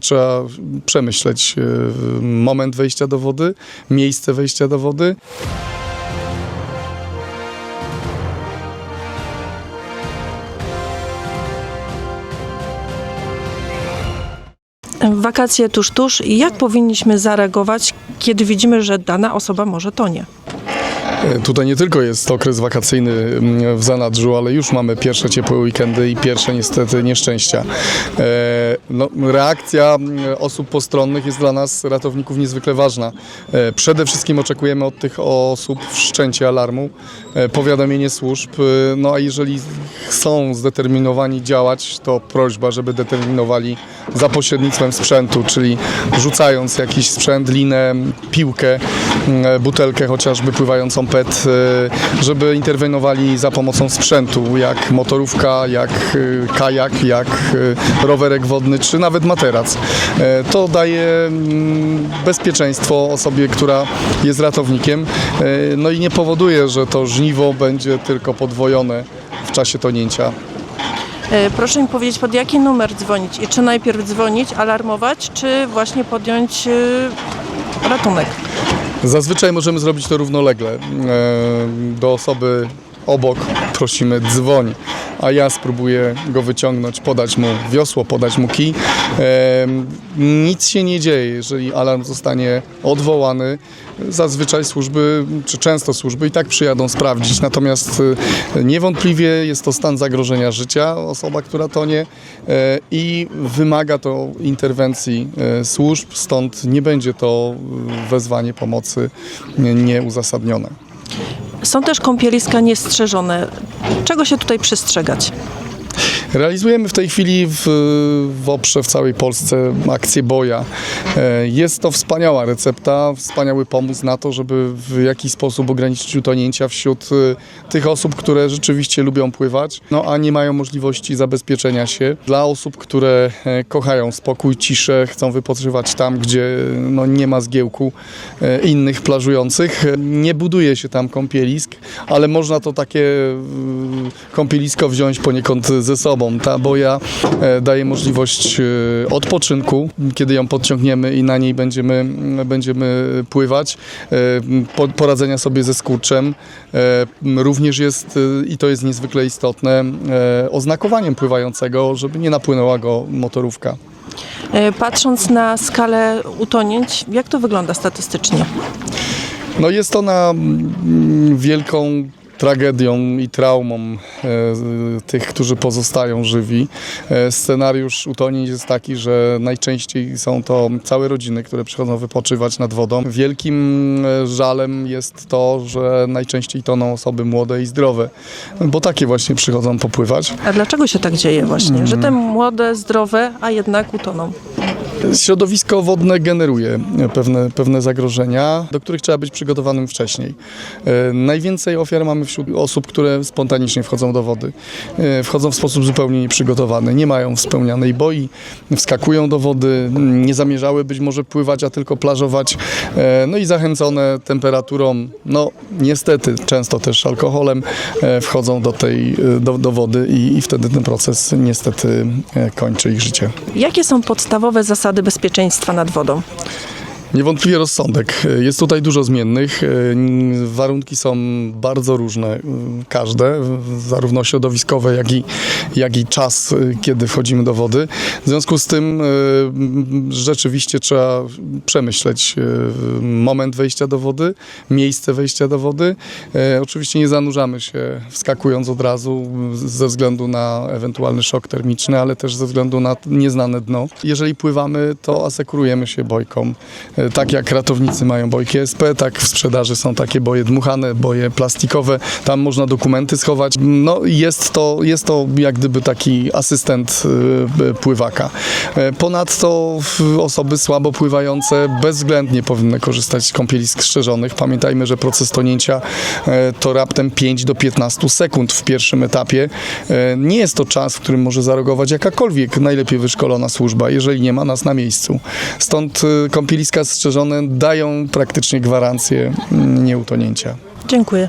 Trzeba przemyśleć e, moment wejścia do wody, miejsce wejścia do wody. Wakacje tuż, tuż. I Jak powinniśmy zareagować, kiedy widzimy, że dana osoba może tonie? E, Tutaj nie tylko jest okres wakacyjny mm, w zanadrzu, ale już mamy pierwsze ciepłe weekendy i pierwsze niestety nieszczęścia. No, reakcja mm, osób postronnych jest dla nas, ratowników, niezwykle ważna. E, Przede wszystkim oczekujemy od tych osób wszczęcie alarmu, e, powiadomienie służb. e, No a jeżeli są zdeterminowani działać, to prośba, żeby determinowali za pośrednictwem sprzętu, czyli rzucając jakiś sprzęt, linę, piłkę, mm, butelkę chociażby pływającą PET, żeby interwenowali za pomocą sprzętu, jak motorówka, jak kajak, jak rowerek wodny, czy nawet materac. E, To daje mm, bezpieczeństwo osobie, która jest ratownikiem, e, no i nie powoduje, że to żniwo będzie tylko podwojone w czasie tonięcia. E, Proszę mi powiedzieć, pod jaki numer dzwonić i czy najpierw dzwonić, alarmować, czy właśnie podjąć ratunek? Zazwyczaj możemy zrobić to równolegle. Do osoby obok prosimy dzwoń, a ja spróbuję go wyciągnąć, podać mu wiosło, podać mu kij. Nic się nie dzieje, jeżeli alarm zostanie odwołany. Zazwyczaj służby, czy często służby i tak przyjadą sprawdzić. Natomiast e, niewątpliwie jest to stan zagrożenia życia, osoba, która tonie e, i wymaga to interwencji e, służb, stąd nie będzie to wezwanie pomocy nie- nieuzasadnione. Są też kąpieliska niestrzeżone. Czego się tutaj przestrzegać? Realizujemy w tej chwili w, w Oprze, w całej Polsce akcję boja. E, Jest to wspaniała recepta, wspaniały pomysł na to, żeby w jakiś sposób ograniczyć utonięcia wśród e, tych osób, które rzeczywiście lubią pływać, no a nie mają możliwości zabezpieczenia się. Dla osób, które e, kochają spokój, ciszę, chcą wypoczywać tam, gdzie no, nie ma zgiełku innych plażujących. Nie buduje się tam kąpielisk, ale można to takie kąpielisko wziąć poniekąd ze sobą. Ta boja e, daje możliwość e, odpoczynku, kiedy ją podciągniemy i na niej będziemy, będziemy pływać, e, po- poradzenia sobie ze skurczem. Również jest, i to jest niezwykle istotne, oznakowaniem pływającego, żeby nie napłynęła go motorówka. Patrząc na skalę utonięć, jak to wygląda statystycznie? No jest ona mm, wielką tragedią i traumą e, tych, którzy pozostają żywi. E, scenariusz utonięć jest taki, że najczęściej są to całe rodziny, które przychodzą wypoczywać nad wodą. Wielkim e, żalem jest to, że najczęściej toną osoby młode i zdrowe, bo takie właśnie przychodzą popływać. A dlaczego się tak dzieje właśnie, że te młode, zdrowe, a jednak utoną? Środowisko wodne generuje pewne, pewne zagrożenia, do których trzeba być przygotowanym wcześniej. E, Najwięcej ofiar mamy wśród osób, które spontanicznie wchodzą do wody. E, Wchodzą w sposób zupełnie nieprzygotowany, nie mają wspomnianej boi, wskakują do wody, m, nie zamierzały być może pływać, a tylko plażować. E, No i zachęcone temperaturą, no niestety często też alkoholem, wchodzą do tej, do, do wody i, i wtedy ten proces niestety kończy ich życie. Jakie są podstawowe zasady bezpieczeństwa nad wodą? Niewątpliwie rozsądek. Jest tutaj dużo zmiennych. Warunki są bardzo różne, każde, zarówno środowiskowe, jak i, jak i czas, kiedy wchodzimy do wody. W związku z tym e, rzeczywiście trzeba przemyśleć e, moment wejścia do wody, miejsce wejścia do wody. E, Oczywiście nie zanurzamy się wskakując od razu ze względu na ewentualny szok termiczny, ale też ze względu na nieznane dno. Jeżeli pływamy, to asekurujemy się bojką. E, Tak jak ratownicy mają bojki SP, tak w sprzedaży są takie boje dmuchane, boje plastikowe. Tam można dokumenty schować. No jest to, jest to jak gdyby taki asystent e, pływaka. E, Ponadto osoby słabo pływające bezwzględnie powinny korzystać z kąpielisk strzeżonych. Pamiętajmy, że proces tonięcia to raptem 5 do 15 sekund w pierwszym etapie. Nie jest to czas, w którym może zareagować jakakolwiek najlepiej wyszkolona służba, jeżeli nie ma nas na miejscu. Stąd kąpieliska strzeżone dają praktycznie gwarancję mm, nieutonięcia. Dziękuję.